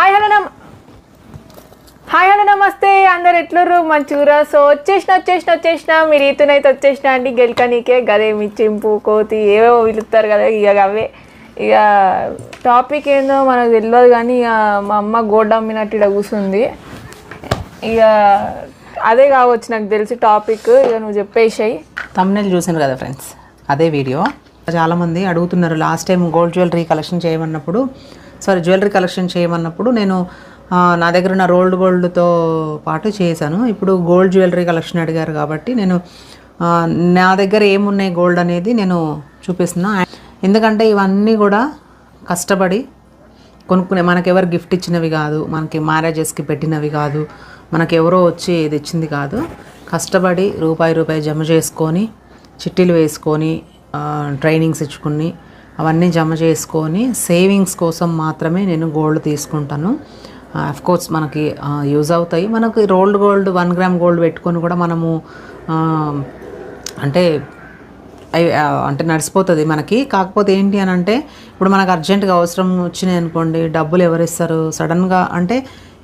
Hi hello నమ hi hello నమస్తే. అందరు ఎట్లుర్రు? మంచూరా సో వచ్చేసిన వచ్చేసిన వచ్చేసిన మీరు ఈతనైతే వచ్చేసిన అండి. గెలికనీకే గదే మిచ్చింపు కోతి ఏవేవో పిలుస్తారు కదా ఇక అవే. ఇక టాపిక్ ఏందో మనకు తెలియదు కానీ ఇక మా అమ్మ గోడ అమ్మినట్టు ఇక్కడ కూర్చుంది ఇక అదే కావచ్చు నాకు తెలిసి టాపిక్. ఇక నువ్వు చెప్పేసాయి. తమ్నెల్ చూసాను కదా ఫ్రెండ్స్ అదే వీడియో. చాలామంది అడుగుతున్నారు last time gold jewellery collection చేయమన్నప్పుడు sorry jewellery collection చేయమన్నప్పుడు నేను నా దగ్గర ఉన్న రోల్డ్ గోల్డ్తో పాటు చేశాను. ఇప్పుడు గోల్డ్ జ్యువెలరీ కలెక్షన్ అడిగారు కాబట్టి నేను నా దగ్గర ఏమున్నాయి గోల్డ్ అనేది నేను చూపిస్తున్నా. ఎందుకంటే ఇవన్నీ కూడా కష్టపడి కొనుక్కునే మనకెవరు గిఫ్ట్ ఇచ్చినవి కాదు మనకి మ్యారేజెస్కి పెట్టినవి కాదు మనకి ఎవరో వచ్చి ఇది ఇచ్చింది కాదు. కష్టపడి రూపాయి రూపాయి జమ చేసుకొని చిట్టీలు వేసుకొని ట్రైనింగ్స్ ఇచ్చుకుని అవన్నీ జమ చేసుకొని సేవింగ్స్ కోసం మాత్రమే నేను గోల్డ్ తీసుకుంటాను. Uh, కోర్స్ మనకి uh, యూజ్ అవుతాయి. మనకి rolled gold one gram gold పెట్టుకొని కూడా మనము um, అంటే uh, అంటే నడిచిపోతుంది మనకి. కాకపోతే ఏంటి అని అంటే ఇప్పుడు మనకు అర్జెంటుగా అవసరం వచ్చినాయి అనుకోండి డబ్బులు ఎవరు ఇస్తారు? సడన్గా అంటే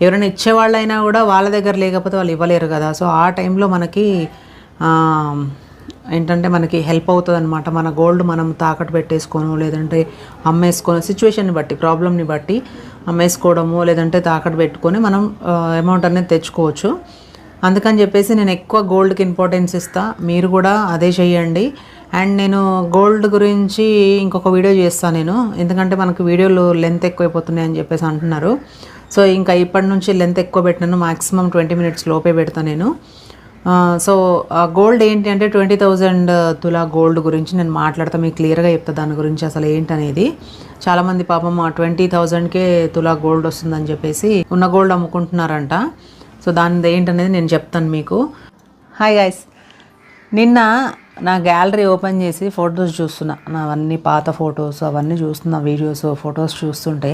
ఎవరైనా ఇచ్చేవాళ్ళైనా కూడా వాళ్ళ దగ్గర లేకపోతే వాళ్ళు ఇవ్వలేరు కదా. సో ఆ టైంలో మనకి um, ఏంటంటే మనకి హెల్ప్ అవుతుంది అనమాట మన గోల్డ్ మనం తాకట్టు పెట్టేసుకోను లేదంటే అమ్మేసుకోను సిచ్యువేషన్ని బట్టి ప్రాబ్లమ్ని బట్టి అమ్మేసుకోవడము లేదంటే తాకట్టు పెట్టుకొని మనం అమౌంట్ అనేది తెచ్చుకోవచ్చు. అందుకని చెప్పేసి నేను ఎక్కువ గోల్డ్కి ఇంపార్టెన్స్ ఇస్తా. మీరు కూడా అదే చేయండి. అండ్ నేను గోల్డ్ గురించి ఇంకొక వీడియో చేస్తాను నేను. ఎందుకంటే మనకు వీడియోలు లెంత్ ఎక్కువైపోతున్నాయి అని చెప్పేసి అంటున్నారు. సో ఇంకా ఇప్పటి నుంచి లెంత్ ఎక్కువ పెట్టినాను మాక్సిమం ట్వంటీ మినిట్స్ లోపే పెడతాను నేను. సో ఆ గోల్డ్ ఏంటి అంటే ట్వంటీ థౌజండ్ uh, తులా గోల్డ్ గురించి నేను మాట్లాడతా మీకు క్లియర్గా చెప్తా దాని గురించి అసలు ఏంటనేది. చాలామంది పాపం ఆ ట్వంటీ థౌజండ్కే తులా గోల్డ్ వస్తుందని చెప్పేసి ఉన్న గోల్డ్ అమ్ముకుంటున్నారంట. సో దాని ఏంటనేది నేను చెప్తాను మీకు. హాయ్ గైస్ నిన్న నా గ్యాలరీ ఓపెన్ చేసి ఫొటోస్ చూస్తున్నా. నావన్నీ పాత ఫొటోస్ అవన్నీ చూస్తున్నా వీడియోస్ ఫొటోస్ చూస్తుంటే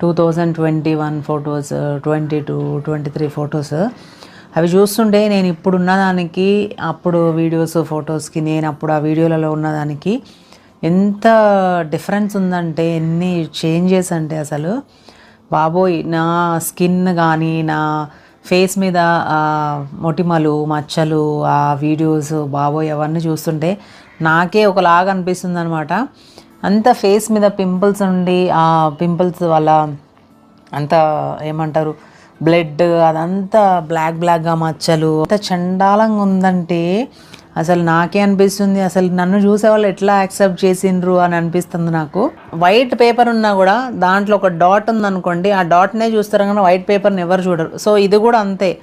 two thousand twenty one photos twenty two twenty three photos అవి చూస్తుంటే నేను ఇప్పుడున్న దానికి అప్పుడు వీడియోస్ ఫొటోస్కి నేను అప్పుడు ఆ వీడియోలలో ఉన్నదానికి ఎంత డిఫరెన్స్ ఉందంటే ఎన్ని చేంజెస్ అంటే అసలు బాబోయ్ నా స్కిన్ కానీ నా ఫేస్ మీద మొటిమలు మచ్చలు ఆ వీడియోస్ బాబోయ్ అవన్నీ చూస్తుంటే నాకే ఒకలాగా అనిపిస్తుంది అనమాట అంత ఫేస్ మీద పింపుల్స్ ఉండి ఆ పింపుల్స్ వల్ల అంత ఏమంటారు బ్లడ్ అదంతా బ్లాక్ బ్లాక్గా మచ్చలు అంత చండాలంగా ఉందంటే అసలు నాకే అనిపిస్తుంది. అసలు నన్ను చూసే వాళ్ళు ఎట్లా యాక్సెప్ట్ చేసిండ్రు అని అనిపిస్తుంది నాకు. వైట్ పేపర్ ఉన్నా కూడా దాంట్లో ఒక డాట్ ఉందనుకోండి ఆ డాట్నే చూస్తారు కానీ వైట్ పేపర్ని ఎవరు చూడరు. సో ఇది కూడా అంతే.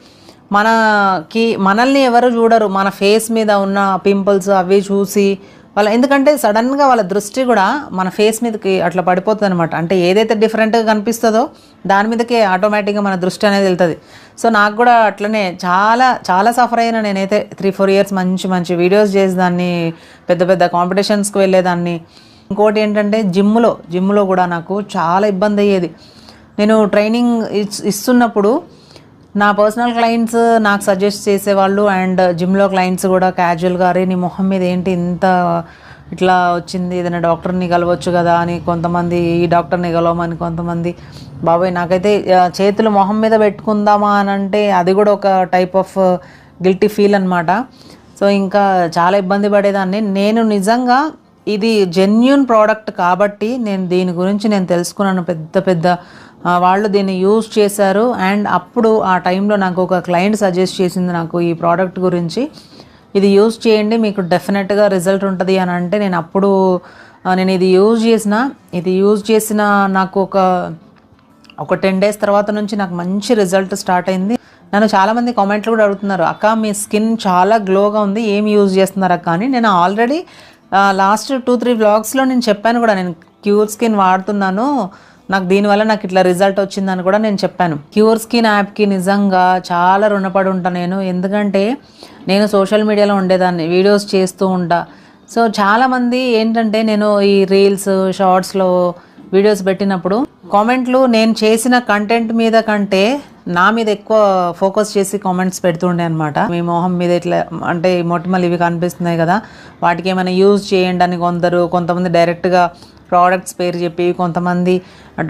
మనకి మనల్ని ఎవరు చూడరు. మన ఫేస్ మీద ఉన్న పింపుల్స్ అవి చూసి వాళ్ళ ఎందుకంటే సడన్గా వాళ్ళ దృష్టి కూడా మన ఫేస్ మీదకి అట్లా పడిపోతుంది అనమాట అంటే ఏదైతే డిఫరెంట్గా కనిపిస్తుందో దాని మీదకే ఆటోమేటిక్గా మన దృష్టి అనేది వెళ్తుంది. సో నాకు కూడా అట్లనే చాలా చాలా సఫర్ అయినా నేనైతే త్రీ ఫోర్ ఇయర్స్ మంచి మంచి వీడియోస్ చేసేదాన్ని పెద్ద పెద్ద కాంపిటీషన్స్కి వెళ్ళేదాన్ని. ఇంకోటి ఏంటంటే జిమ్లో జిమ్లో కూడా నాకు చాలా ఇబ్బంది అయ్యేది. నేను ట్రైనింగ్ ఇస్- ఇస్తున్నప్పుడు నా పర్సనల్ క్లయింట్స్ నాకు సజెస్ట్ చేసేవాళ్ళు అండ్ జిమ్లో క్లయింట్స్ కూడా క్యాజువల్గా అరే నీ మొహం మీద ఏంటి ఇంత ఇట్లా వచ్చింది? ఏదైనా డాక్టర్ని కలవచ్చు కదా? అని కొంతమంది ఈ డాక్టర్ని కలవమని కొంతమంది బాబాయ్ నాకైతే చేతులు మొహం మీద పెట్టుకుందామా? అని అంటే అది కూడా ఒక టైప్ ఆఫ్ గిల్టీ ఫీల్ అనమాట సో ఇంకా చాలా ఇబ్బంది పడేదాన్ని. నేను నిజంగా ఇది జెన్యున్ ప్రోడక్ట్ కాబట్టి నేను దీని గురించి నేను తెలుసుకున్నాను. పెద్ద పెద్ద వాళ్ళు దీన్ని యూజ్ చేశారు. అండ్ అప్పుడు ఆ టైంలో నాకు ఒక క్లయింట్ సజెస్ట్ చేసింది నాకు ఈ ప్రోడక్ట్ గురించి. ఇది యూజ్ చేయండి మీకు డెఫినెట్గా రిజల్ట్ ఉంటుంది అని అంటే నేను అప్పుడు నేను ఇది యూజ్ చేసిన ఇది యూజ్ చేసిన నాకు ఒక ఒక టెన్ డేస్ తర్వాత నుంచి నాకు మంచి రిజల్ట్ స్టార్ట్ అయింది. నన్ను చాలామంది కామెంట్లు కూడా అడుగుతున్నారు అక్క మీ స్కిన్ చాలా గ్లోగా ఉంది ఏం యూజ్ చేస్తున్నారు అక్క? అని. నేను ఆల్రెడీ లాస్ట్ టూ త్రీ వ్లాగ్స్లో నేను చెప్పాను కూడా నేను క్యూర్ స్కిన్ వాడుతున్నాను నాకు దీనివల్ల నాకు ఇట్లా రిజల్ట్ వచ్చిందని కూడా నేను చెప్పాను. క్యూర్ స్కిన్ యాప్కి నిజంగా చాలా రుణపడి ఉంటాను నేను. ఎందుకంటే నేను సోషల్ మీడియాలో ఉండేదాన్ని వీడియోస్ చేస్తూ ఉంటా. సో చాలామంది ఏంటంటే నేను ఈ రీల్స్ షార్ట్స్లో వీడియోస్ పెట్టినప్పుడు కామెంట్లు నేను చేసిన కంటెంట్ మీద కంటే నా మీద ఎక్కువ ఫోకస్ చేసి కామెంట్స్ పెడుతుండే అనమాట మీ మొహం మీద ఇట్లా అంటే ఈ మొటిమలు ఇవి కనిపిస్తున్నాయి కదా వాటికి ఏమైనా యూజ్ చేయండి అని కొందరు కొంతమంది డైరెక్ట్గా ప్రోడక్ట్స్ పేరు చెప్పి కొంతమంది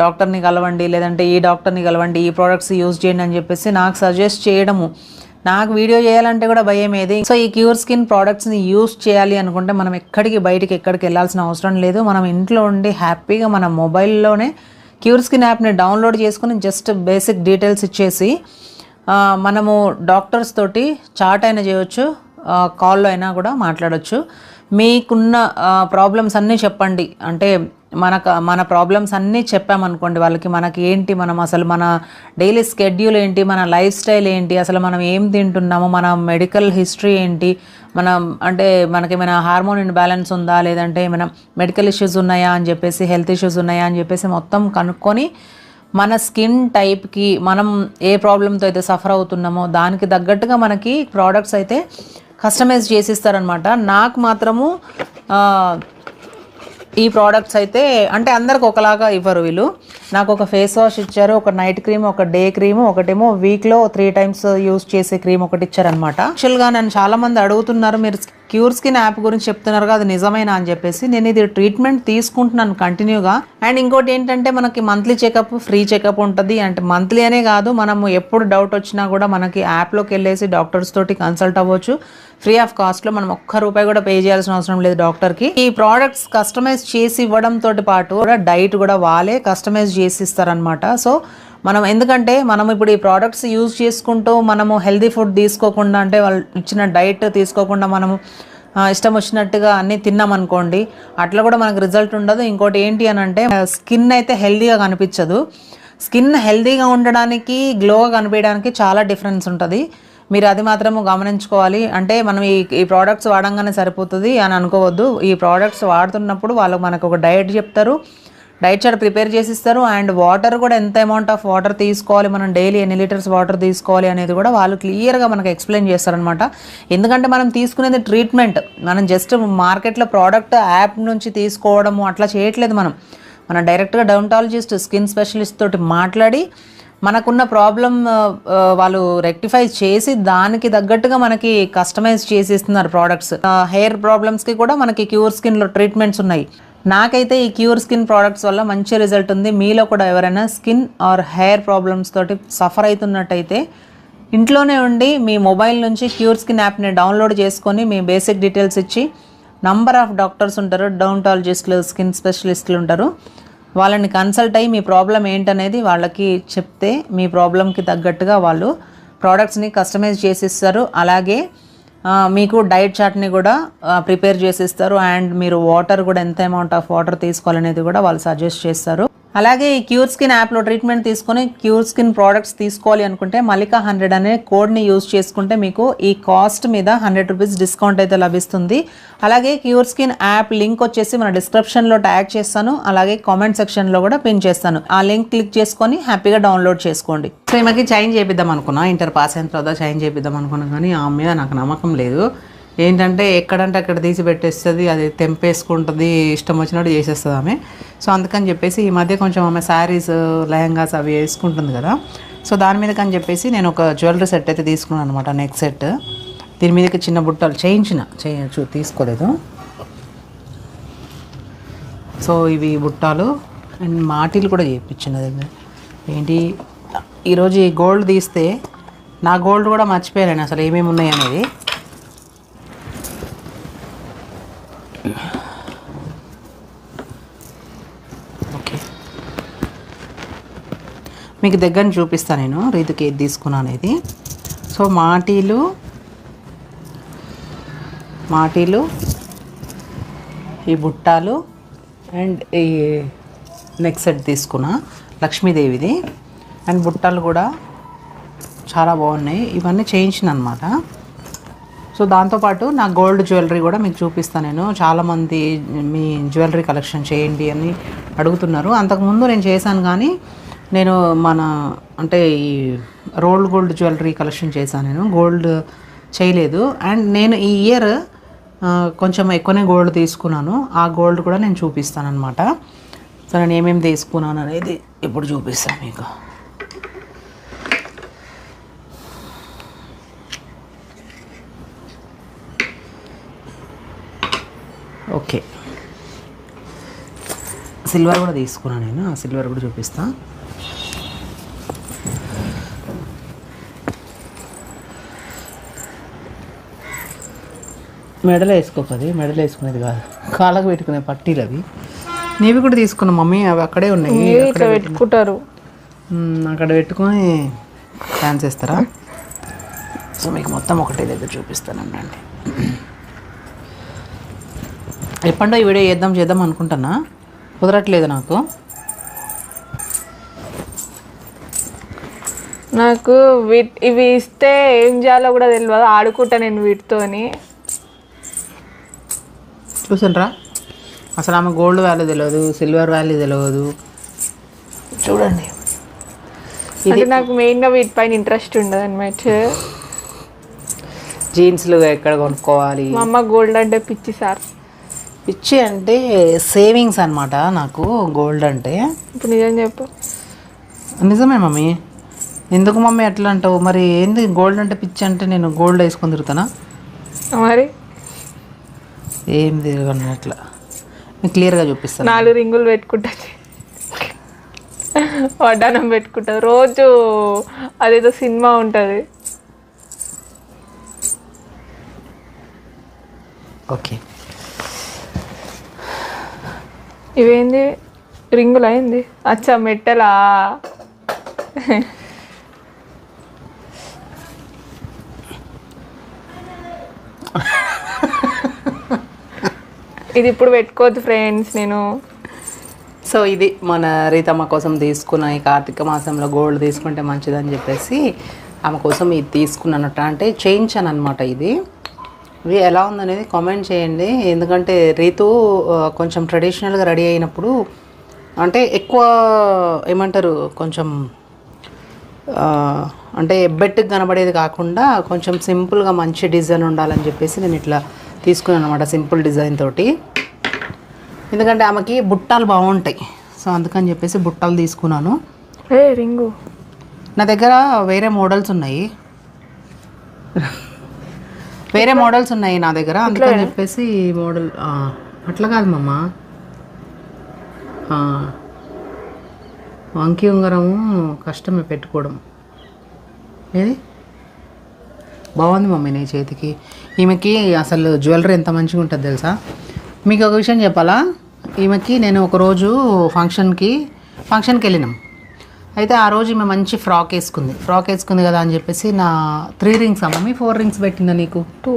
డాక్టర్ని కలవండి లేదంటే ఈ డాక్టర్ని కలవండి ఈ ప్రోడక్ట్స్ యూజ్ చేయండి అని చెప్పేసి నాకు సజెస్ట్ చేయడము. నాకు వీడియో చేయాలంటే కూడా భయం ఏది? సో ఈ క్యూర్ స్కిన్ ప్రోడక్ట్స్ని యూస్ చేయాలి అనుకుంటే మనం ఎక్కడికి బయటికి ఎక్కడికి వెళ్ళాల్సిన అవసరం లేదు. మనం ఇంట్లో ఉండి హ్యాపీగా మన మొబైల్లోనే క్యూర్ స్కిన్ యాప్ని డౌన్లోడ్ చేసుకుని జస్ట్ బేసిక్ డీటెయిల్స్ ఇచ్చేసి మనము డాక్టర్స్ తోటి చాట్ అయినా చేయవచ్చు కాల్లో అయినా కూడా మాట్లాడవచ్చు మీకున్న ప్రాబ్లమ్స్ అన్నీ చెప్పండి. అంటే మనకు మన ప్రాబ్లమ్స్ అన్నీ చెప్పామనుకోండి వాళ్ళకి మనకి ఏంటి మనం అసలు మన డైలీ స్కెడ్యూల్ ఏంటి మన లైఫ్ స్టైల్ ఏంటి అసలు మనం ఏం తింటున్నాము మన మెడికల్ హిస్టరీ ఏంటి మనం అంటే మనకేమైనా హార్మోన్ ఇంబ్యాలెన్స్ ఉందా? లేదంటే ఏమైనా మెడికల్ ఇష్యూస్ ఉన్నాయా అని చెప్పేసి హెల్త్ ఇష్యూస్ ఉన్నాయా అని చెప్పేసి మొత్తం కనుక్కొని మన స్కిన్ టైప్కి మనం ఏ ప్రాబ్లంతో అయితే సఫర్ అవుతున్నామో దానికి తగ్గట్టుగా మనకి ప్రోడక్ట్స్ అయితే కస్టమైజ్ చేసిస్తారనమాట నాకు మాత్రము ఈ ప్రోడక్ట్స్ అయితే అంటే అందరికి ఒకలాగా ఇవ్వరు వీళ్ళు. నాకు ఒక ఫేస్ వాష్ ఇచ్చారు ఒక నైట్ క్రీమ్ ఒక డే క్రీమ్ ఒకటేమో వీక్లో త్రీ టైమ్స్ యూస్ చేసే క్రీమ్ ఒకటి ఇచ్చారనమాట యాక్చువల్గా నన్ను చాలామంది అడుగుతున్నారు మీరు క్యూర్ స్కిన్ యాప్ గురించి చెప్తున్నారు కదా అది నిజమేనా అని చెప్పేసి నేను ఇది ట్రీట్మెంట్ తీసుకుంటున్నాను కంటిన్యూగా. అండ్ ఇంకోటి ఏంటంటే మనకి మంత్లీ చెకప్ ఫ్రీ చెకప్ ఉంటుంది. అంటే మంత్లీ అనే కాదు మనము ఎప్పుడు డౌట్ వచ్చినా కూడా మనకి యాప్లోకి వెళ్ళేసి డాక్టర్స్ తోటి కన్సల్ట్ అవ్వచ్చు. ఫ్రీ ఆఫ్ కాస్ట్లో మనం ఒక్క రూపాయి కూడా పే చేయాల్సిన అవసరం లేదు డాక్టర్కి. ఈ ప్రోడక్ట్స్ కస్టమైజ్ చేసి ఇవ్వడంతో పాటు కూడా డైట్ కూడా వాళ్ళే కస్టమైజ్ చేసి ఇస్తారనమాట సో మనం ఎందుకంటే మనం ఇప్పుడు ఈ ప్రోడక్ట్స్ యూజ్ చేసుకుంటూ మనము హెల్దీ ఫుడ్ తీసుకోకుండా అంటే వాళ్ళు ఇచ్చిన డైట్ తీసుకోకుండా మనము ఇష్టం వచ్చినట్టుగా అన్నీ తిన్నాం అనుకోండి అట్లా కూడా మనకు రిజల్ట్ ఉండదు. ఇంకోటి ఏంటి అని అంటే స్కిన్ అయితే హెల్దీగా కనిపించదు. స్కిన్ హెల్దీగా ఉండడానికి గ్లోగా కనిపించడానికి చాలా డిఫరెన్స్ ఉంటుంది. మీరు అది మాత్రము గమనించుకోవాలి. అంటే మనం ఈ ఈ ప్రోడక్ట్స్ వాడంగానే సరిపోతుంది అని అనుకోవద్దు. ఈ ప్రోడక్ట్స్ వాడుతున్నప్పుడు వాళ్ళు మనకు ఒక డైట్ చెప్తారు. డైట్ చార్ట్ ప్రిపేర్ చేసి ఇస్తారు అండ్ వాటర్ కూడా ఎంత అమౌంట్ ఆఫ్ వాటర్ తీసుకోవాలి మనం డైలీ ఎన్ని లీటర్స్ వాటర్ తీసుకోవాలి అనేది కూడా వాళ్ళు క్లియర్గా మనకు ఎక్స్ప్లెయిన్ చేస్తారనమాట ఎందుకంటే మనం తీసుకునేది ట్రీట్మెంట్. మనం జస్ట్ మార్కెట్లో ప్రోడక్ట్ యాప్ నుంచి తీసుకోవడము అట్లా చేయట్లేదు మనం. మనం డైరెక్ట్గా డర్మటాలజిస్ట్ స్కిన్ స్పెషలిస్ట్ తోటి మాట్లాడి మనకున్న ప్రాబ్లం వాళ్ళు రెక్టిఫై చేసి దానికి తగ్గట్టుగా మనకి కస్టమైజ్ చేసి ఇస్తున్నారు ప్రోడక్ట్స్ హెయిర్ ప్రాబ్లమ్స్కి కూడా మనకి క్యూర్ స్కిన్లో ట్రీట్మెంట్స్ ఉన్నాయి. నాకైతే ఈ క్యూర్ స్కిన్ ప్రోడక్ట్స్ వల్ల మంచి రిజల్ట్ ఉంది. మీలో కూడా ఎవరైనా స్కిన్ ఆర్ హెయిర్ ప్రాబ్లమ్స్ తోటి సఫర్ అవుతున్నట్టయితే ఇంట్లోనే ఉండి మీ మొబైల్ నుంచి క్యూర్ స్కిన్ యాప్ని డౌన్లోడ్ చేసుకొని మీ బేసిక్ డీటెయిల్స్ ఇచ్చి నంబర్ ఆఫ్ డాక్టర్స్ ఉంటారు డౌంటాలజిస్టులు స్కిన్ స్పెషలిస్టులు ఉంటారు. వాళ్ళని కన్సల్ట్ అయ్యి మీ ప్రాబ్లం ఏంటనేది వాళ్ళకి చెప్తే మీ ప్రాబ్లంకి తగ్గట్టుగా వాళ్ళు ప్రోడక్ట్స్ని కస్టమైజ్ చేసి ఇస్తారు అలాగే మీకు డైట్ చార్ట్ని కూడా ప్రిపేర్ చేసి ఇస్తారు అండ్ మీరు వాటర్ కూడా ఎంత అమౌంట్ ఆఫ్ వాటర్ తీసుకోవాలనేది కూడా వాళ్ళు సజెస్ట్ చేస్తారు. అలాగే ఈ క్యూర్ స్కిన్ యాప్లో ట్రీట్మెంట్ తీసుకొని క్యూర్ స్కిన్ ప్రోడక్ట్స్ తీసుకోవాలి అనుకుంటే మల్లికా హండ్రెడ్ అనే కోడ్ని యూజ్ చేసుకుంటే మీకు ఈ కాస్ట్ మీద హండ్రెడ్ రూపీస్ డిస్కౌంట్ అయితే లభిస్తుంది. అలాగే క్యూర్ స్కిన్ యాప్ లింక్ వచ్చేసి మన డిస్క్రిప్షన్లో ట్యాగ్ చేస్తాను. అలాగే కామెంట్ సెక్షన్లో కూడా పిన్ చేస్తాను. ఆ లింక్ క్లిక్ చేసుకొని హ్యాపీగా డౌన్లోడ్ చేసుకోండి. సో ఈమెకి చైన్ చేపిద్దాం అనుకున్నా. ఇంటర్ పాస్ అయిన తర్వాత చైన్ చేపిద్దాం అనుకున్నా కానీ ఆమె మీద నాకు నమ్మకం లేదు. ఏంటంటే ఎక్కడంటే అక్కడ తీసి పెట్టేస్తుంది అది తెంపేసుకుంటుంది ఇష్టం వచ్చినట్టు చేసేస్తుంది ఆమె. సో అందుకని చెప్పేసి ఈ మధ్య కొంచెం ఆమె శారీస్ లెహంగాస్ అవి వేసుకుంటుంది కదా. సో దాని మీదకి అని చెప్పేసి నేను ఒక జ్యువెలరీ సెట్ అయితే తీసుకున్నాను అనమాట నెక్ సెట్ దీని మీదకి చిన్న బుట్టలు చేయించిన చేయొచ్చు తీసుకోలేదు. సో ఇవి బుట్టాలు అండ్ మాటీలు కూడా చేయించిన దగ్గర. ఏంటి ఈరోజు ఈ గోల్డ్ తీస్తే నా గోల్డ్ కూడా మర్చిపోయాను అసలు ఏమేమి ఉన్నాయి అనేది ఓకే మీకు దగ్గర చూపిస్తాను నేను రీతికి ఏది తీసుకున్నాను అనేది. సో మాటీలు మాటీలు ఈ బుట్టాలు అండ్ ఈ నెక్ సెట్ తీసుకున్నా లక్ష్మీదేవిది. అండ్ బుట్టాలు కూడా చాలా బాగున్నాయి. ఇవన్నీ చేయించిన అనమాట సో దాంతోపాటు నా గోల్డ్ జ్యువెలరీ కూడా మీకు చూపిస్తాను నేను. చాలామంది మీ జ్యువెలరీ కలెక్షన్ చేయండి అని అడుగుతున్నారు. అంతకుముందు నేను చేశాను కానీ నేను మన అంటే ఈ రోల్డ్ గోల్డ్ జ్యువెలరీ కలెక్షన్ చేశాను నేను. గోల్డ్ చేయలేదు. అండ్ నేను ఈ ఇయర్ కొంచెం ఎక్కువనే గోల్డ్ తీసుకున్నాను. ఆ గోల్డ్ కూడా నేను చూపిస్తాను అనమాట సో నేను ఏమేమి తీసుకున్నాను అనేది ఇప్పుడు చూపిస్తాను మీకు. ఓకే. సిల్వర్ కూడా తీసుకున్నాను నేను. ఆ సిల్వర్ కూడా చూపిస్తాను మెడలో వేసుకోకది మెడలో వేసుకునేది కాదు. కాళ్ళకు పెట్టుకునే పట్టీలు అవి. నీవి కూడా తీసుకున్నా మమ్మీ అవి అక్కడే ఉన్నాయి పెట్టుకుంటారు. అక్కడ పెట్టుకొని డ్యాన్స్ చేస్తారా? సో మీకు మొత్తం ఒకటే దగ్గర చూపిస్తానండి ఎప్పుడో ఈ వీడియో చేద్దాం చేద్దాం అనుకుంటున్నా. కుదరట్లేదు నాకు. నాకు ఇవి ఇస్తే ఏం చేయాలో కూడా తెలియదు. ఆడుకుంటా నేను వీటితోని. చూసారా అసలు ఆమె గోల్డ్ వాల్యూ తెలియదు సిల్వర్ వాల్యూ తెలియదు చూడండి. అంటే నాకు మెయిన్గా వీటిపైన ఇంట్రెస్ట్ ఉండదు అనమాట జీన్స్లు ఎక్కడ కొనుక్కోవాలి? మా అమ్మ గోల్డ్ అంటే పిచ్చి సార్. పిచ్చి అంటే సేవింగ్స్ అన్నమాట నాకు గోల్డ్ అంటే. ఇప్పుడు నిజం చెప్పు. నిజమే మమ్మీ. ఎందుకు మమ్మీ ఎట్లా అంటావు? మరి ఏంది గోల్డ్ అంటే పిచ్చి అంటే నేను గోల్డ్ వేసుకొని తిరుగుతానా? మరి? ఏం తిరగను అట్లా. నేను క్లియర్గా చూపిస్తాను. నాలుగు రింగులు పెట్టుకుంటుంది వడ్డానం పెట్టుకుంటుంది రోజు అదేదో సినిమా ఉంటుంది. ఓకే. ఇవేంది? రింగులు అయింది? అచ్చా మెట్టలా? ఇది ఇప్పుడు పెట్టుకోవద్దు ఫ్రెండ్స్ నేను. సో ఇది మన రీతమ్మ కోసం తీసుకున్న ఈ కార్తీక మాసంలో గోల్డ్ తీసుకుంటే మంచిదని చెప్పేసి ఆమె కోసం ఇది తీసుకున్నానట. అంటే చేయించాను అనమాట ఇది. ఇది ఎలా ఉందనేది కామెంట్ చేయండి. ఎందుకంటే రీతు కొంచెం ట్రెడిషనల్గా రెడీ అయినప్పుడు అంటే ఎక్కువ ఏమంటారు కొంచెం అంటే బెట్టుకు కనబడేది కాకుండా కొంచెం సింపుల్గా మంచి డిజైన్ ఉండాలని చెప్పేసి నేను ఇట్లా తీసుకున్నాను అనమాట సింపుల్ డిజైన్ తోటి. ఎందుకంటే ఆమెకి బుట్టాలు బాగుంటాయి. సో అందుకని చెప్పేసి బుట్టాలు తీసుకున్నాను. రింగు. నా దగ్గర వేరే మోడల్స్ ఉన్నాయి. వేరే మోడల్స్ ఉన్నాయి నా దగ్గర. అందుకని చెప్పేసి మోడల్ అట్లా కాదు మమ్మ వంకి ఉంగరము కష్టమే పెట్టుకోవడం. ఏది? బాగుంది మమ్మీ నీ చేతికి. ఈమెకి అసలు జ్యువెలరీ ఎంత మంచిగా ఉంటుంది తెలుసా? మీకు ఒక విషయం చెప్పాలా? ఈమెకి నేను ఒకరోజు ఫంక్షన్కి ఫంక్షన్కి వెళ్ళినాం. అయితే ఆ రోజు ఈమె మంచి ఫ్రాక్ వేసుకుంది. ఫ్రాక్ వేసుకుంది కదా అని చెప్పేసి నా three rings mummy four rings పెట్టిందా నీకు? టూ.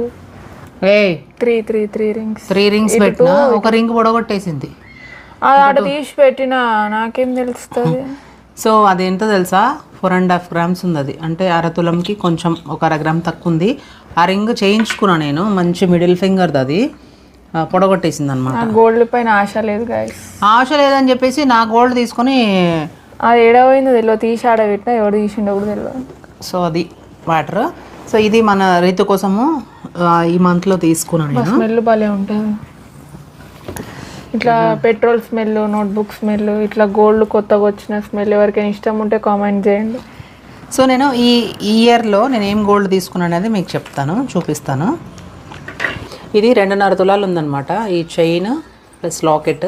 ఏ three three three rings. Three rings పెట్టినా? ఒక రింగ్ పొడగొట్టేసింది. తీసి పెట్టినా? నాకేం తెలుస్తుంది? సో అది ఎంత తెలుసా? ఫోర్ అండ్ హాఫ్ గ్రామ్స్ ఉంది అది అంటే అరతులంకి కొంచెం ఒక అర గ్రామ్ తక్కువ ఉంది ఆ రింగ్ చేయించుకున్నా నేను. మంచి మిడిల్ ఫింగర్ది అది. పొడగొట్టేసింది అనమాట గోల్డ్ పైన ఆశ లేదు గాయస్ ఆశ లేదని చెప్పేసి నా గోల్డ్ తీసుకొని అది ఏడవైందో తెలియదు తీసి ఆడ పెట్టినా ఎవడు తీసిండో కూడా తెలియదు సో అది వాటర్. సో ఇది మన రీతు కోసము ఈ మంత్లో తీసుకున్నాను నేను. స్మెల్ భలే ఉంటుంది. ఇట్లా పెట్రోల్ స్మెల్ నోట్బుక్ స్మెల్ ఇట్లా గోల్డ్ కొత్తగా వచ్చిన స్మెల్ ఎవరికైనా ఇష్టం ఉంటే కామెంట్ చేయండి. సో నేను ఈ ఇయర్లో నేను ఏం గోల్డ్ తీసుకున్నాను అనేది మీకు చెప్తాను చూపిస్తాను. ఇది రెండున్నర తులాలు ఉందన్నమాట. ఈ చైన్ ప్లస్ లాకెట్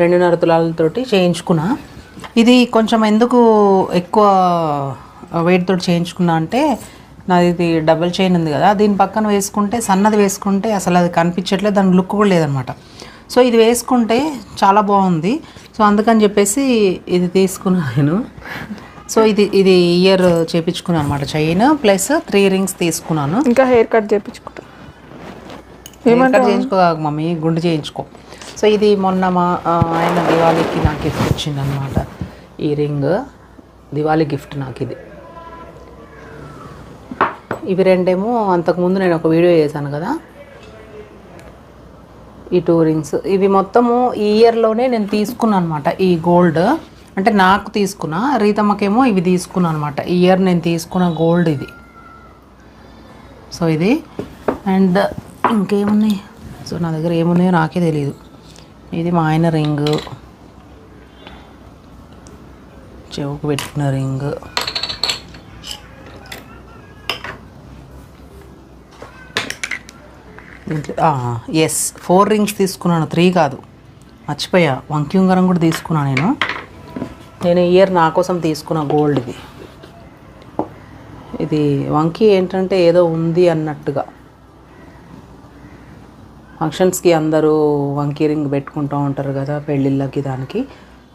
రెండున్నర తులాలతోటి చేయించుకున్నా. ఇది కొంచెం ఎందుకు ఎక్కువ వెయిట్ తోటి చేయించుకున్నా అంటే నాది ఇది డబుల్ చైన్ ఉంది కదా దీని పక్కన వేసుకుంటే సన్నది వేసుకుంటే అసలు అది కనిపించట్లేదు దాని లుక్ కూడా లేదనమాట సో ఇది వేసుకుంటే చాలా బాగుంది. సో అందుకని చెప్పేసి ఇది తీసుకున్నాను నేను. సో ఇది ఇది ఇయర్ చేపించుకున్నాను అనమాట చైన్ ప్లస్ త్రీ రింగ్స్ తీసుకున్నాను. ఇంకా హెయిర్ కట్ చేయించుకుంటా హెయిర్ కట్ చేయించుకో మమ్మీ గుండు చేయించుకో. సో ఇది మొన్న మా ఆయన దివాళీకి నాకు గిఫ్ట్ ఇచ్చింది అనమాట ఈ రింగ్ దివాళీ గిఫ్ట్ నాకు ఇది. ఇవి రెండేమో అంతకుముందు నేను ఒక వీడియో చేశాను కదా. ఈ టూ రింగ్స్ ఇవి మొత్తము ఈ ఇయర్లోనే నేను తీసుకున్నాను అనమాట ఈ గోల్డ్ అంటే నాకు తీసుకున్న రీతమ్మకేమో ఇవి తీసుకున్నాను అనమాట ఈ ఇయర్ నేను తీసుకున్న గోల్డ్ ఇది. సో ఇది. అండ్ ఇంకేమున్నాయి? సో నా దగ్గర ఏమున్నాయో నాకే తెలియదు ఇది మా ఆయన రింగ్ చెవుకు పెట్టుకున్న రింగ్ దీంట్లో ఎస్ ఫోర్ రింగ్స్ తీసుకున్నాను. త్రీ కాదు. మర్చిపోయా. వంకి ఉంగరం కూడా తీసుకున్నాను నేను. నేను ఇయర్ నా కోసం తీసుకున్న గోల్డ్ ఇది. ఇది వంకి ఏంటంటే ఏదో ఉంది అన్నట్టుగా. ఫంక్షన్స్కి అందరూ వంకి రింగ్ పెట్టుకుంటూ ఉంటారు కదా పెళ్ళిళ్ళకి దానికి.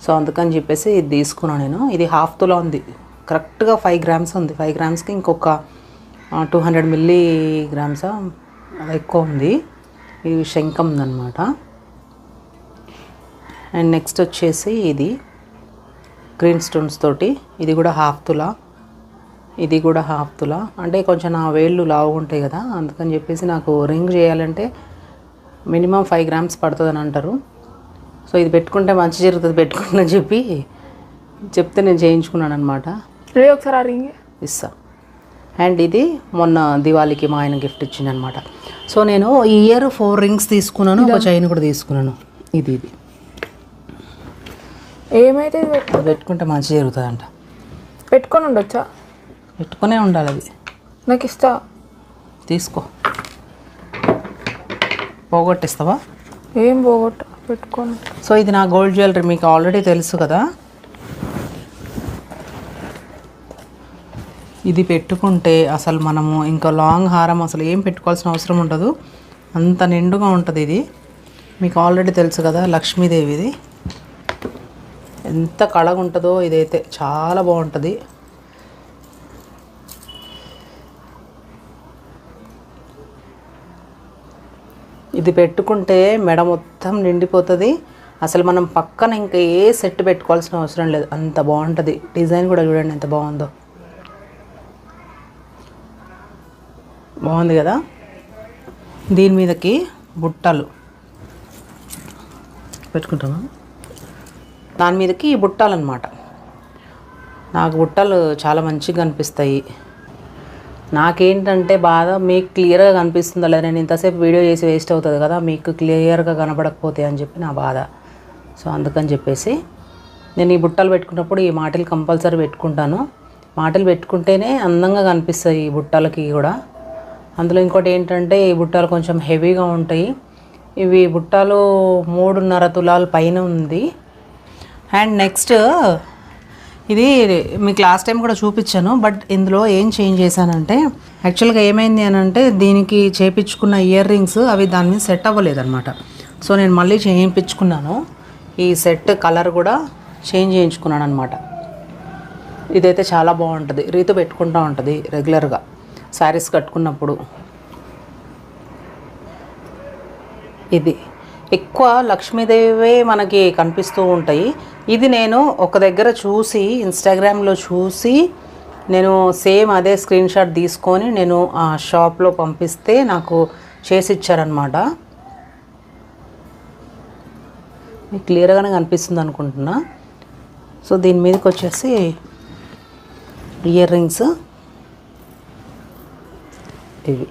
సో అందుకని చెప్పేసి ఇది తీసుకున్నాను నేను. ఇది హాఫ్ తులా ఉంది. కరెక్ట్గా ఫైవ్ గ్రామ్స్ ఉంది. ఫైవ్ గ్రామ్స్కి ఇంకొక టూ హండ్రెడ్ మిల్లీ గ్రామ్స్ ఎక్కువ ఉంది ఇది శంఖం అనమాట అండ్ నెక్స్ట్ వచ్చేసి ఇది గ్రీన్ స్టోన్స్ తోటి ఇది కూడా హాఫ్ తులా. ఇది కూడా హాఫ్ తులా. అంటే కొంచెం నా వేళ్ళు లావుగా ఉంటాయి కదా అందుకని చెప్పేసి నాకు రింగ్ చేయాలంటే మినిమం ఫైవ్ గ్రామ్స్ పడుతుంది అని అంటారు. సో ఇది పెట్టుకుంటే మంచి జరుగుతుంది పెట్టుకుంటున్నా చెప్పి చెప్తే నేను చేయించుకున్నాను అనమాట ఒకసారి ఆ రింగ్ ఇస్తా. అండ్ ఇది మొన్న దివాళీకి మా ఆయన గిఫ్ట్ ఇచ్చిందనమాట సో నేను ఈ ఇయర్ ఫోర్ రింగ్స్ తీసుకున్నాను ఒక చైన్ కూడా తీసుకున్నాను. ఇది ఇది. ఏమైతే పెట్టుకుంటే మంచి జరుగుతుందంట. పెట్టుకొని ఉండొచ్చా? పెట్టుకునే ఉండాలి అది. నాకు ఇస్తా. తీసుకో. పోగొట్టిస్తావా? ఏం పోగొట్ట? పెట్టుకొని. సో ఇది నా గోల్డ్ జ్యువెలరీ మీకు ఆల్రెడీ తెలుసు కదా. ఇది పెట్టుకుంటే అసలు మనము ఇంకా లాంగ్ హారం అసలు ఏం పెట్టుకోవాల్సిన అవసరం ఉండదు. అంత నిండుగా ఉంటుంది ఇది. మీకు ఆల్రెడీ తెలుసు కదా లక్ష్మీదేవిది. ఎంత కళగా ఉంటుందో ఇదైతే చాలా బాగుంటుంది. ఇది పెట్టుకుంటే మెడ మొత్తం నిండిపోతుంది. అసలు మనం పక్కన ఇంకా ఏ సెట్ పెట్టుకోవాల్సిన అవసరం లేదు. అంత బాగుంటుంది. డిజైన్ కూడా చూడండి ఎంత బాగుందో. బాగుంది కదా? దీని మీదకి బుట్టలు. పెట్టుకుంటామా దాని మీదకి ఈ బుట్టాలు అనమాట నాకు బుట్టలు చాలా మంచిగా కనిపిస్తాయి. నాకేంటంటే బాధ మీకు క్లియర్గా కనిపిస్తుందా లేదా నేను ఇంతసేపు వీడియో చేసి వేస్ట్ అవుతుంది కదా మీకు క్లియర్గా కనపడకపోతే అని చెప్పి నా బాధ. సో అందుకని చెప్పేసి నేను ఈ బుట్టలు పెట్టుకున్నప్పుడు ఈ మాటలు కంపల్సరీ పెట్టుకుంటాను. మాటలు పెట్టుకుంటేనే అందంగా కనిపిస్తాయి ఈ బుట్టలకి కూడా. అందులో ఇంకోటి ఏంటంటే ఈ బుట్టాలు కొంచెం హెవీగా ఉంటాయి. ఇవి బుట్టాలు మూడున్నర తులాల పైన ఉంది. అండ్ నెక్స్ట్ ఇది మీకు లాస్ట్ టైం కూడా చూపించాను బట్ ఇందులో ఏం చేంజ్ చేశానంటే యాక్చువల్గా ఏమైంది అని అంటే దీనికి చేపించుకున్న ఇయర్ రింగ్స్ అవి దాని మీద సెట్ అవ్వలేదన్నమాట. సో నేను మళ్ళీ చేయించుకున్నాను ఈ సెట్ కలర్ కూడా చేంజ్ చేయించుకున్నాను అనమాట ఇదైతే చాలా బాగుంటుంది. రీతు పెట్టుకుంటూ ఉంటుంది రెగ్యులర్గా. శారీస్ కట్టుకున్నప్పుడు. ఇది. ఎక్కువ లక్ష్మీదేవే మనకి కనిపిస్తూ ఉంటాయి. ఇది నేను ఒక దగ్గర చూసి ఇన్స్టాగ్రామ్లో చూసి నేను సేమ్ అదే స్క్రీన్ షాట్ తీసుకొని నేను ఆ షాప్లో పంపిస్తే నాకు చేసి ఇచ్చారనమాట మీకు క్లియర్గానే కనిపిస్తుంది అనుకుంటున్నా. సో దీని మీదకి వచ్చేసి ఇయర్ రింగ్స్. ఇవి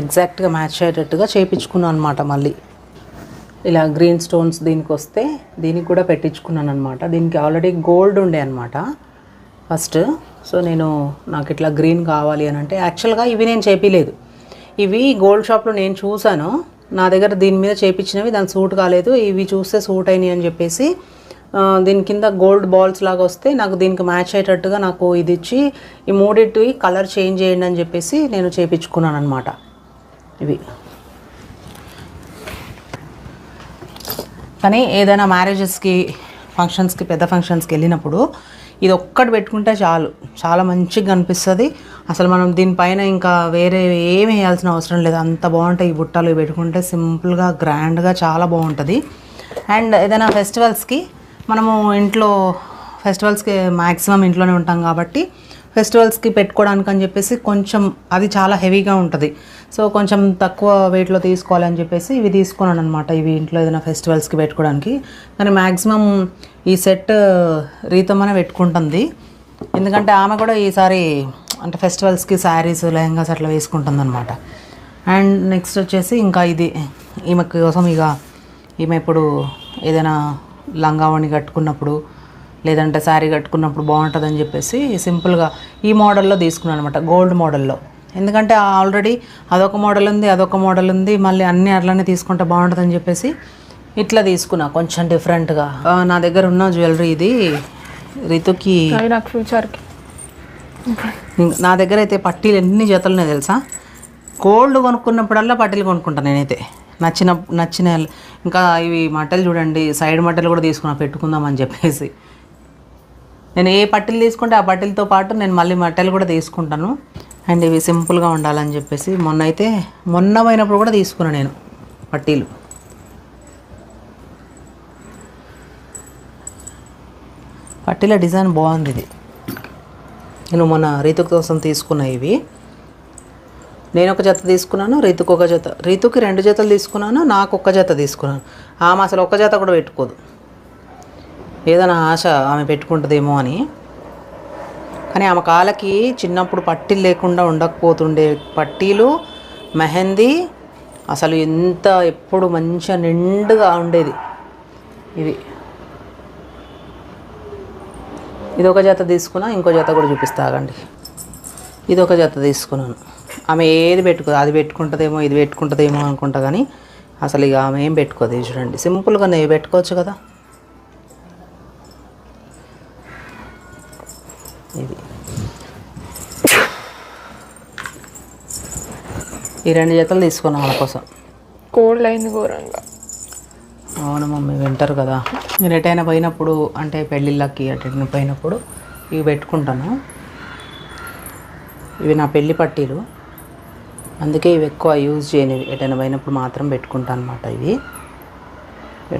ఎగ్జాక్ట్గా మ్యాచ్ అయ్యేటట్టుగా చేయించుకున్నాను అనమాట మళ్ళీ. ఇలా గ్రీన్ స్టోన్స్ దీనికి వస్తే దీనికి కూడా పెట్టించుకున్నాను అనమాట దీనికి ఆల్రెడీ గోల్డ్ ఉండే అనమాట ఫస్ట్ సో నేను నాకు ఇట్లా గ్రీన్ కావాలి అని అంటే యాక్చువల్గా ఇవి నేను చేపిలేదు. ఇవి గోల్డ్ షాప్లో నేను చూశాను నా దగ్గర దీని మీద చేపించినవి దాని సూట్ కాలేదు. ఇవి చూస్తే సూట్ అయినాయి అని చెప్పేసి దీని కింద గోల్డ్ బాల్స్ లాగా వస్తే నాకు దీనికి మ్యాచ్ అయ్యేటట్టుగా నాకు ఇది ఇచ్చి ఈ మూడింటివి కలర్ చేంజ్ చేయండి అని చెప్పేసి నేను చేపించుకున్నాను అనమాట ఇవి. కానీ ఏదైనా మ్యారేజెస్కి ఫంక్షన్స్కి పెద్ద ఫంక్షన్స్కి వెళ్ళినప్పుడు ఇది ఒక్కటి పెట్టుకుంటే చాలు. చాలా మంచిగా అనిపిస్తుంది. అసలు మనం దీనిపైన ఇంకా వేరే ఏమి వేయాల్సిన అవసరం లేదు. అంత బాగుంటాయి ఈ బుట్టలు. ఇవి పెట్టుకుంటే సింపుల్గా గ్రాండ్గా చాలా బాగుంటుంది. అండ్ ఏదైనా ఫెస్టివల్స్కి మనము ఇంట్లో ఫెస్టివల్స్కి మ్యాక్సిమం ఇంట్లోనే ఉంటాం కాబట్టి ఫెస్టివల్స్కి పెట్టుకోవడానికి అని చెప్పేసి కొంచెం అది చాలా హెవీగా ఉంటుంది. సో కొంచెం తక్కువ వెయిట్లో తీసుకోవాలని చెప్పేసి ఇవి తీసుకున్నాను అనమాట ఇవి ఇంట్లో ఏదైనా ఫెస్టివల్స్కి పెట్టుకోవడానికి. కానీ మ్యాక్సిమం ఈ సెట్ రీతమ్మనే పెట్టుకుంటుంది. ఎందుకంటే ఆమె కూడా ఈసారి అంటే ఫెస్టివల్స్కి శారీస్ లెహంగాస్ అట్లా వేసుకుంటుంది అనమాట అండ్ నెక్స్ట్ వచ్చేసి ఇంకా ఇది ఈమె కోసం ఇక ఈమె ఇప్పుడు ఏదైనా లంగావణి కట్టుకున్నప్పుడు లేదంటే శారీ కట్టుకున్నప్పుడు బాగుంటుందని చెప్పేసి సింపుల్గా ఈ మోడల్లో తీసుకున్నాను అనమాట గోల్డ్ మోడల్లో. ఎందుకంటే ఆల్రెడీ అదొక మోడల్ ఉంది అదొక మోడల్ ఉంది మళ్ళీ అన్నీ అట్లనే తీసుకుంటే బాగుంటుందని చెప్పేసి ఇట్లా తీసుకున్నా కొంచెం డిఫరెంట్గా. నా దగ్గర ఉన్న జ్యువెలరీ ఇది రితుకి. ఫ్యూచర్కి నా దగ్గర అయితే పట్టీలు ఎన్ని జతలు ఉన్నాయి తెలుసా? గోల్డ్ కొనుక్కున్నప్పుడల్లా పట్టీలు కొనుక్కుంటాను నేనైతే. నచ్చిన నచ్చిన ఇంకా ఇవి మట్టలు చూడండి సైడ్ మట్టలు కూడా తీసుకున్నా పెట్టుకుందామని చెప్పేసి. నేను ఏ పట్టీలు తీసుకుంటే ఆ పట్టీలతో పాటు నేను మళ్ళీ మట్టలు కూడా తీసుకుంటాను. అండ్ ఇవి సింపుల్గా ఉండాలని చెప్పేసి మొన్న అయితే మొన్న పోయినప్పుడు కూడా తీసుకున్నాను నేను పట్టీలు. పట్టీల డిజైన్ బాగుంది ఇది. నేను మొన్న రీతుకు కోసం తీసుకున్న ఇవి. నేను ఒక జత తీసుకున్నాను రీతుకు ఒక జత. రీతుకి రెండు జతలు తీసుకున్నాను నాకు ఒక జత తీసుకున్నాను. ఆమె అసలు ఒక్క జత కూడా పెట్టుకోదు. ఏదైనా ఆశ ఆమె పెట్టుకుంటుందేమో అని. కానీ ఆమె కాళ్ళకి చిన్నప్పుడు పట్టీలు లేకుండా ఉండకపోతుండే పట్టీలు మెహందీ అసలు ఎంత ఎప్పుడు మంచిగా నిండుగా ఉండేది. ఇది ఇది ఒక జత తీసుకున్నా ఇంకో జత కూడా చూపిస్తాగండి ఇది ఒక జత తీసుకున్నాను. ఆమె ఏది పెట్టుకోదు అది పెట్టుకుంటుందేమో ఇది పెట్టుకుంటుందేమో అనుకుంటా కానీ అసలు ఇక ఆమె ఏం పెట్టుకోదు చూడండి. సింపుల్గా నేను పెట్టుకోవచ్చు కదా? ఇది. ఈ రెండు జతలు తీసుకున్నాం వాళ్ళ కోసం. కోల్డ్ అయింది ఘోరంగా. అవును మమ్మీ వింటారు కదా. నేను ఎటైనా పోయినప్పుడు అంటే పెళ్ళిళ్ళకి అటైనా పోయినప్పుడు ఇవి పెట్టుకుంటాను. ఇవి నా పెళ్ళి పట్టీలు. అందుకే ఇవి ఎక్కువ యూజ్ చేయనివి. ఎటైనా పోయినప్పుడు మాత్రం పెట్టుకుంటాను అనమాట ఇవి.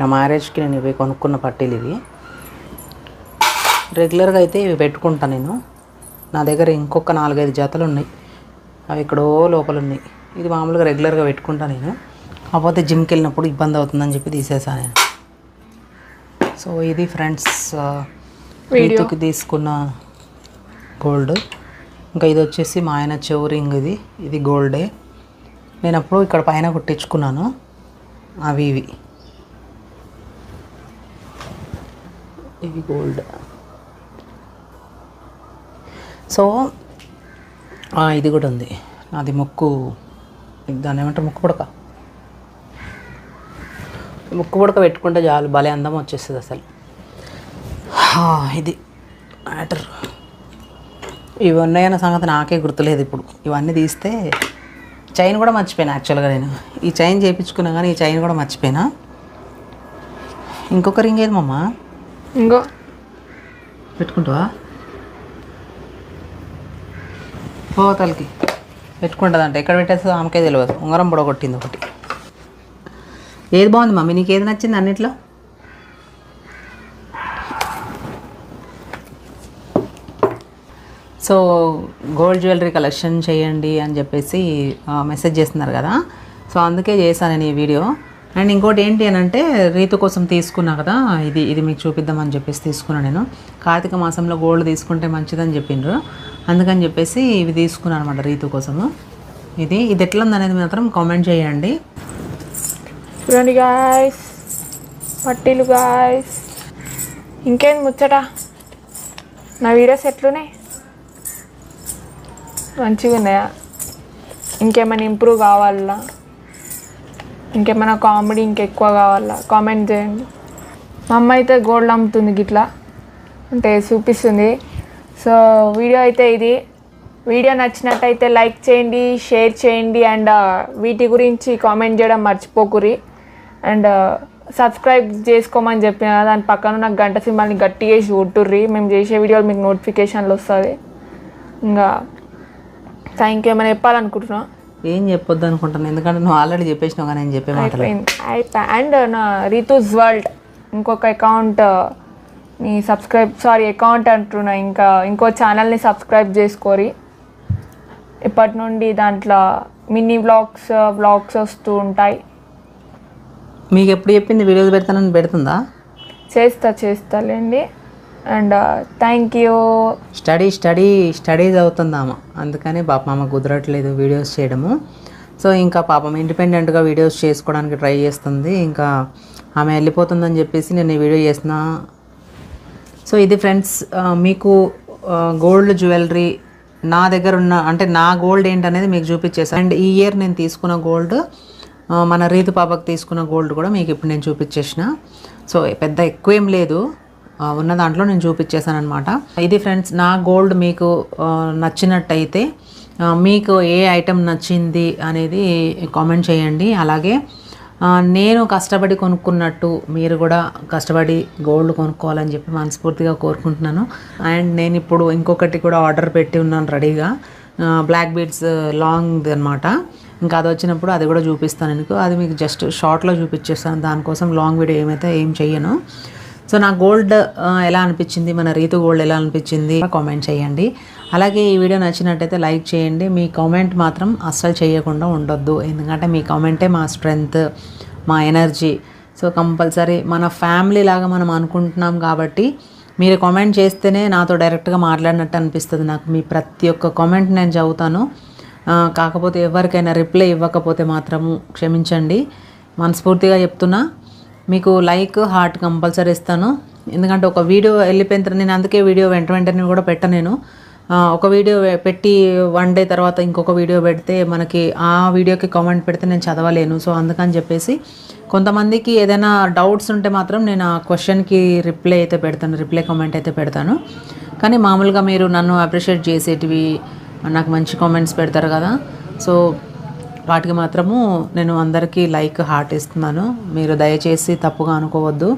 నా మ్యారేజ్కి నేను ఇవి కొనుక్కున్న పట్టీలు ఇవి. రెగ్యులర్గా అయితే ఇవి పెట్టుకుంటాను నేను. నా దగ్గర ఇంకొక నాలుగైదు జతలు ఉన్నాయి. అవి ఎక్కడో లోపల ఉన్నాయి. ఇది మామూలుగా రెగ్యులర్గా పెట్టుకుంటాను నేను. కాకపోతే జిమ్కి వెళ్ళినప్పుడు ఇబ్బంది అవుతుందని చెప్పి తీసేసాను నేను. సో ఇది ఫ్రెండ్స్ వీటికి తీసుకున్న గోల్డ్. ఇంకా ఇది వచ్చేసి మా ఆయన చెవు రింగ్ ఇది. ఇది గోల్డే. నేను అప్పుడు ఇక్కడ పైన కుట్టించుకున్నాను. అవి ఇవి. ఇవి గోల్డ్. సో ఇది కూడా ఉంది. నాది ముక్కు. దాని దాన్ని ఏమంటారు? ముక్కు పుడక. ముక్కు పుడక పెట్టుకుంటే చాలు. భలే అందం వచ్చేస్తుంది అసలు. ఇది మ్యాటర్. ఇవి ఉన్నాయన్న సంగతి నాకే గుర్తులేదు ఇప్పుడు. ఇవన్నీ తీస్తే చైన్ కూడా మర్చిపోయినా యాక్చువల్గా నేను. ఈ చైన్ చేయించుకున్నా కానీ ఈ చైన్ కూడా మర్చిపోయినా. ఇంకొక రింగ్ ఏది మమ్మ ఇంకో. పెట్టుకుంటావా? పోతలకి పెట్టుకుంటుందంట. ఎక్కడ పెట్టేస్తుందో ఆమెకే తెలియదు ఉంగరం పొడగొట్టింది ఒకటి. ఏది బాగుంది మమ్మీ నీకు ఏది నచ్చింది అన్నిట్లో? సో గోల్డ్ జ్యువెలరీ కలెక్షన్ చేయండి అని చెప్పేసి మెసేజ్ చేస్తున్నారు కదా. సో అందుకే చేశాను నేను ఈ వీడియో. అండ్ ఇంకోటి ఏంటి అని అంటే రీతు కోసం తీసుకున్నా కదా ఇది ఇది మీకు చూపిద్దామని చెప్పేసి తీసుకున్నాను నేను. కార్తీక మాసంలో గోల్డ్ తీసుకుంటే మంచిదని చెప్పిండ్రు. అందుకని చెప్పేసి ఇవి తీసుకున్నాను అనమాట రీతు కోసము. ఇది ఇది ఎట్లా ఉంది అనేది మాత్రం కామెంట్ చేయండి. చూడండి గాయస్ పట్టీలు గాయస్ ఇంకేం ముచ్చట? నా వీడియోస్ ఎట్లున్నాయి? మంచిగా ఉన్నాయా ఇంకేమైనా ఇంప్రూవ్ కావాలా? ఇంకేమైనా కామెడీ ఇంకెక్కువ కావాలా? కామెంట్ చేయండి. మా అమ్మ అయితే గోల్డ్ అమ్ముతుంది గిట్లా. అంటే చూపిస్తుంది. సో వీడియో అయితే ఇది. వీడియో నచ్చినట్టయితే లైక్ చేయండి షేర్ చేయండి అండ్ వీటి గురించి కామెంట్ చేయడం మర్చిపోకురి. అండ్ సబ్స్క్రైబ్ చేసుకోమని చెప్పిన దాని పక్కన నాకు గంట సింబల్ని గట్టిగా వేసి కొట్టుర్రి. మేము చేసే వీడియోలు మీకు నోటిఫికేషన్లు వస్తుంది ఇంకా థ్యాంక్ యూ ఏమైనా చెప్పాలనుకుంటున్నా ఏం చెప్పొద్దు అనుకుంటాను ఎందుకంటే నువ్వు ఆల్రెడీ చెప్పేసినావు కానీ నేను చెప్పే మాటలు. అయిపోయింది అయిపోయి అండ్ నా రీతూస్ వరల్డ్ ఇంకొక అకౌంట్ని సబ్స్క్రైబ్ సారీ అకౌంట్ అంటున్నా. ఇంకా ఇంకో ఛానల్ని సబ్స్క్రైబ్ చేసుకోరి. ఇప్పటి నుండి దాంట్లో మినీ వ్లాగ్స్ వ్లాగ్స్ వస్తూ ఉంటాయి. మీకు ఎప్పుడు చెప్పింది? వీడియోస్ పెడతానని పెడుతుందా? చేస్తా చేస్తాలేండి and thank you study study study చదువుతుందామా? అందుకని పాప మామ కుదరట్లేదు వీడియోస్ చేయడము. సో ఇంకా పాపం ఇండిపెండెంట్గా వీడియోస్ చేసుకోవడానికి ట్రై చేస్తుంది. ఇంకా ఆమె వెళ్ళిపోతుందని చెప్పేసి నేను ఈ వీడియో చేసిన సో ఇది ఫ్రెండ్స్ uh, మీకు uh, గోల్డ్ జ్యువెలరీ నా దగ్గర ఉన్న అంటే నా గోల్డ్ ఏంటనేది మీకు చూపించేసాను అండ్ ఈ ఇయర్ నేను తీసుకున్న గోల్డ్ uh, మన రీతు పాపకు తీసుకున్న గోల్డ్ కూడా మీకు ఇప్పుడు నేను చూపించేసిన. సో పెద్ద ఎక్కువ ఏం లేదు. ఉన్న దాంట్లో నేను చూపించేశాను అనమాట ఇది ఫ్రెండ్స్ నా గోల్డ్ మీకు నచ్చినట్టయితే మీకు ఏ ఐటెం నచ్చింది అనేది కామెంట్ చేయండి. అలాగే నేను కష్టపడి కొనుక్కున్నట్టు మీరు కూడా కష్టపడి గోల్డ్ కొనుక్కోవాలని చెప్పి మనస్ఫూర్తిగా కోరుకుంటున్నాను. అండ్ నేను ఇప్పుడు ఇంకొకటి కూడా ఆర్డర్ పెట్టి ఉన్నాను రెడీగా. బ్లాక్ బీడ్స్ లాంగ్ అనమాట ఇంకా అది వచ్చినప్పుడు అది కూడా చూపిస్తాను ఎందుకు. అది మీకు జస్ట్ షార్ట్లో చూపించేస్తాను. దానికోసం లాంగ్ వీడియో ఏమైతే ఏం చెయ్యను. సో నా గోల్డ్ ఎలా అనిపించింది? మన రీతు గోల్డ్ ఎలా అనిపించింది? కామెంట్ చేయండి. అలాగే ఈ వీడియో నచ్చినట్టయితే లైక్ చేయండి. మీ కామెంట్ మాత్రం అస్సలు చేయకుండా ఉండొద్దు. ఎందుకంటే మీ కామెంటే మా స్ట్రెంగ్త్ మా ఎనర్జీ. సో కంపల్సరీ మన ఫ్యామిలీ లాగా మనం అనుకుంటున్నాం కాబట్టి మీరు కామెంట్ చేస్తేనే నాతో డైరెక్ట్గా మాట్లాడినట్టు అనిపిస్తుంది నాకు. మీ ప్రతి ఒక్క కామెంట్ నేను చదువుతాను. కాకపోతే ఎవరికైనా రిప్లై ఇవ్వకపోతే మాత్రము క్షమించండి. మనస్ఫూర్తిగా చెప్తున్నా. మీకు లైక్ హార్ట్ కంపల్సరీ ఇస్తాను. ఎందుకంటే ఒక వీడియో వెళ్ళిపోయిన తర్వాత నేను అందుకే వీడియో వెంట వెంటనే కూడా పెట్ట నేను. ఒక వీడియో పెట్టి వన్ డే తర్వాత ఇంకొక వీడియో పెడితే మనకి ఆ వీడియోకి కామెంట్ పెడితే నేను చదవలేను. సో అందుకని చెప్పేసి కొంతమందికి ఏదైనా డౌట్స్ ఉంటే మాత్రం నేను ఆ క్వశ్చన్కి రిప్లై అయితే పెడతాను. రిప్లై కామెంట్ అయితే పెడతాను. కానీ మామూలుగా మీరు నన్ను అప్రిషియేట్ చేసేటివి నాకు మంచి కామెంట్స్ పెడతారు కదా. సో వాటికి మాత్రము నేను అందరికీ లైక్ హార్ట్ ఇస్తున్నాను. మీరు దయచేసి తప్పుగా అనుకోవద్దు.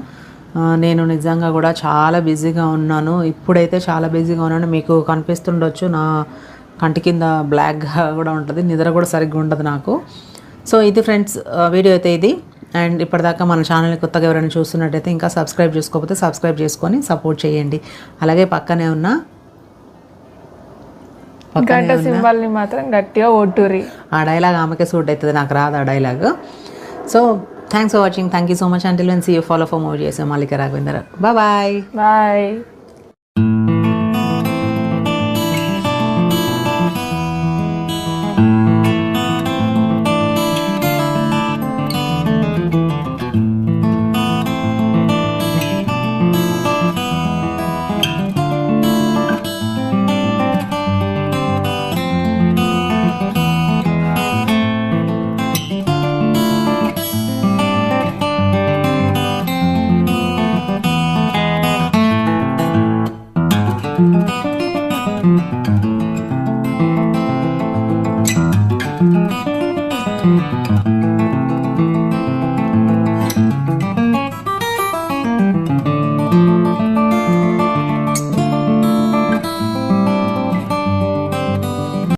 నేను నిజంగా కూడా చాలా బిజీగా ఉన్నాను. ఇప్పుడైతే చాలా బిజీగా ఉన్నాను. మీకు కనిపిస్తుండొచ్చు. నా కంటి కింద బ్లాక్గా కూడా ఉంటుంది. నిద్ర కూడా సరిగ్గా ఉండదు నాకు. సో ఇది ఫ్రెండ్స్ వీడియో అయితే ఇది. అండ్ ఇప్పటిదాకా మన ఛానల్ని కొత్తగా ఎవరైనా చూస్తున్నట్టయితే ఇంకా సబ్స్క్రైబ్ చేసుకోకపోతే సబ్స్క్రైబ్ చేసుకొని సపోర్ట్ చేయండి. అలాగే పక్కనే ఉన్న గంట సింబల్ని మాత్రం గట్టిగా ఒట్టురి ఆ డైలాగ్ ఆమెకే సూట్ అవుతుంది నాకు రాదు ఆ dialogue. So thanks for watching thank you so much until one see you follow for move చేసాం మల్లిక రాఘవేందర్ బాయ్ బాయ్